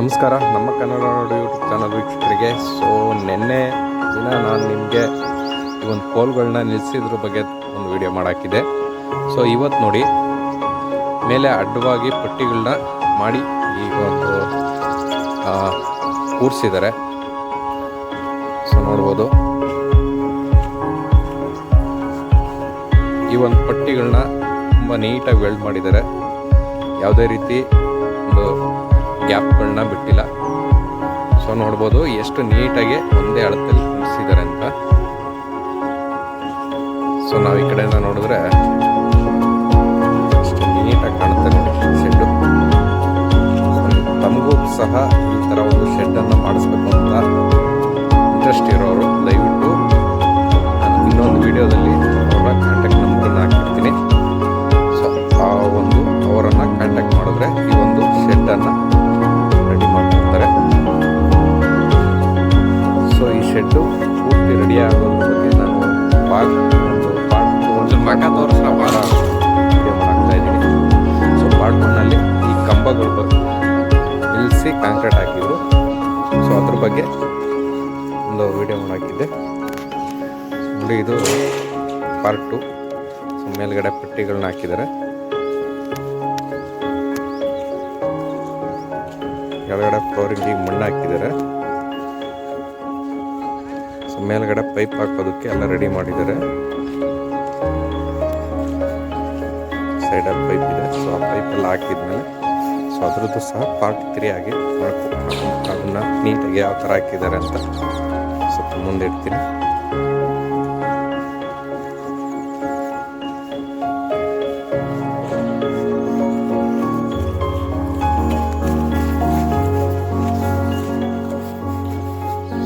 ನಮಸ್ಕಾರ, ನಮ್ಮ ಕನ್ನಡ ನಾಡು YouTube channel ವೀಕ್ಷಕರಿಗೆ. ಸೊ ನಿನ್ನೆ ದಿನ ನಾನು ನಿಮಗೆ ಈ ಒಂದು ಪೋಲ್ಗಳನ್ನ ನಿಲ್ಲಿಸಿದ್ರ ಬಗ್ಗೆ ಒಂದು ವಿಡಿಯೋ ಮಾಡಾಕಿದೆ ಸೊ ಇವತ್ತು ನೋಡಿ, ಮೇಲೆ ಅಡ್ಡವಾಗಿ ಪಟ್ಟಿಗಳನ್ನ ಮಾಡಿ ಈಗ ಒಂದು ಕೂರಿಸಿದ್ದಾರೆ ಸೊ ನೋಡ್ಬೋದು. ಈ ಒಂದು ಪಟ್ಟಿಗಳನ್ನ ತುಂಬ ನೀಟಾಗಿ ವೆಲ್ಡ್ ಮಾಡಿದ್ದಾರೆ ಯಾವುದೇ ರೀತಿ ಒಂದು ಗ್ಯಾಪ್ಗಳನ್ನ ಬಿಟ್ಟಿಲ್ಲ. ಸೊ ನೋಡ್ಬೋದು ಎಷ್ಟು ನೀಟಾಗಿ ಒಂದೇ ಅಳತಲ್ಲಿ ಅಂತ. ಸೊ ನಾವು ಈ ಕಡೆಯಿಂದ ನೋಡಿದ್ರೆ ಎಷ್ಟು ನೀಟಾಗಿ ಕಾಣುತ್ತೆ ನೋಡಿ ಶೆಡ್ಡು. ತಮಗೂ ಸಹ ಈ ಥರ ಒಂದು ಶೆಡ್ಡನ್ನು ಮಾಡಿಸ್ಬೇಕು ಅಂತ ಇಂಟ್ರೆಸ್ಟ್ ಇರೋರು ದಯವಿಟ್ಟು ನಾನು ಇನ್ನೊಂದು ವಿಡಿಯೋದಲ್ಲಿ ಅವರ ಕಾಂಟ್ಯಾಕ್ಟ್ ನಂಬರ್ನ ಹಾಕಿರ್ತೀನಿ. ಸೊ ಆ ಒಂದು ಅವರನ್ನು ಕಾಂಟ್ಯಾಕ್ಟ್ ಮಾಡಿದ್ರೆ ಪೂರ್ತಿ ಬಗ್ಗೆ ಪಾರ್ಟ್ ಪಾರ್ಟ್ ಒಂದು ಮಗ ತೋರಿಸೋ ಭಾಳ ಮಾಡ್ತಾ ಇದ್ದೀನಿ. ಸೊ ಪಾರ್ಟ್ ಈ ಕಂಬಗಳು ನಿಲ್ಲಿಸಿ ಕಾಂಕ್ರೀಟ್ ಹಾಕಿದ್ರು. ಸೊ ಅದ್ರ ಬಗ್ಗೆ ಒಂದು ವಿಡಿಯೋ ಮಾಡಾಕಿದ್ದೆ ನೋಡಿ, ಇದು ಪಾರ್ಟ್ ಟು ಸೊ ಮೇಲ್ಗಡೆ ಪಟ್ಟಿಗಳನ್ನ ಹಾಕಿದ್ದಾರೆ. ಕೆಳಗಡೆ ಫ್ಲೋರಿಂಗ್ ಮಣ್ಣು ಹಾಕಿದ್ದಾರೆ. ಮೇಲ್ಗಡೆ ಪೈಪ್ ಹಾಕೋದಕ್ಕೆ ಎಲ್ಲ ರೆಡಿ ಮಾಡಿದ್ದಾರೆ. ಸೈಡಲ್ಲಿ ಪೈಪ್ ಇದೆ. ಸೊ ಆ ಪೈಪ್ ಎಲ್ಲ ಹಾಕಿದ್ಮೇಲೆ ಸೊ ಅದ್ರದ್ದು ಸಹ ಪಾರ್ಟ್ ತ್ರೀ ಆಗಿ ಅದನ್ನ ನೀಟಾಗಿ ಯಾವ ಥರ ಹಾಕಿದ್ದಾರೆ ಅಂತ ಸ್ವಲ್ಪ ಮುಂದೆ ಇಡ್ತೀನಿ.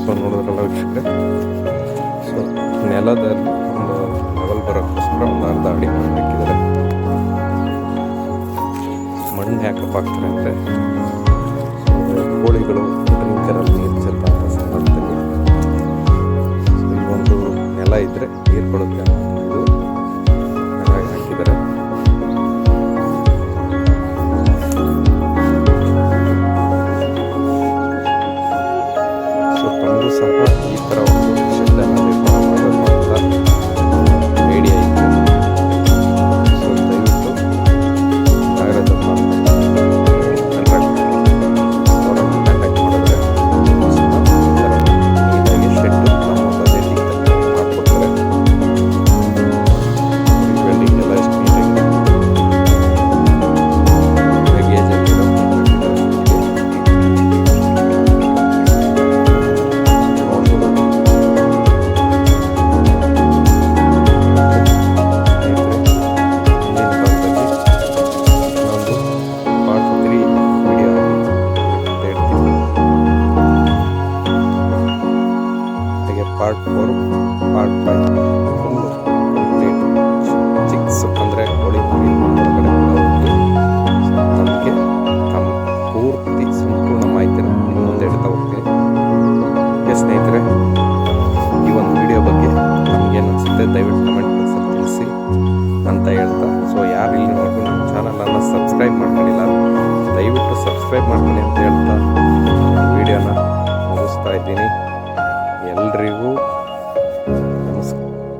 ಸೊ ನೋಡಿದ್ರಲ್ಲ ವೀಕ್ಷಕರೇ ಸೊ ನೆಲದಲ್ಲಿ ಒಂದು ಲೆವೆಲ್ ಬರೋಕ್ಕೋಸ್ಕರ ಒಂದು ಅರ್ಧ ಅಡಿ ಮಣ್ಣು ಹಾಕಿದ್ದಾರೆ ಮಣ್ಣು ಯಾಕಪ್ಪ ಹಾಕ್ತಾರೆ ಅಂದರೆ ಕೋಳಿಗಳು ಸೊ ದಯವಿಟ್ಟು ಕಮೆಂಟ್ ಬಾಕ್ಸಲ್ಲಿ ತಿಳಿಸಿ ಅಂತ ಹೇಳ್ತಾ. ಸೊ ಯಾರು ಇಲ್ಲಿವರೆಗೂ ನಮ್ಮ ಚಾನಲನ್ನು ಸಬ್ಸ್ಕ್ರೈಬ್ ಮಾಡ್ಕೊಂಡಿಲ್ಲ, ದಯವಿಟ್ಟು ಸಬ್ಸ್ಕ್ರೈಬ್ ಮಾಡ್ಕೊಳ್ಳಿ ಅಂತ ಹೇಳ್ತಾ. ವಿಡಿಯೋನ ಮುಗಿಸ್ತಾ ಇದ್ದೀನಿ. ಎಲ್ರಿಗೂ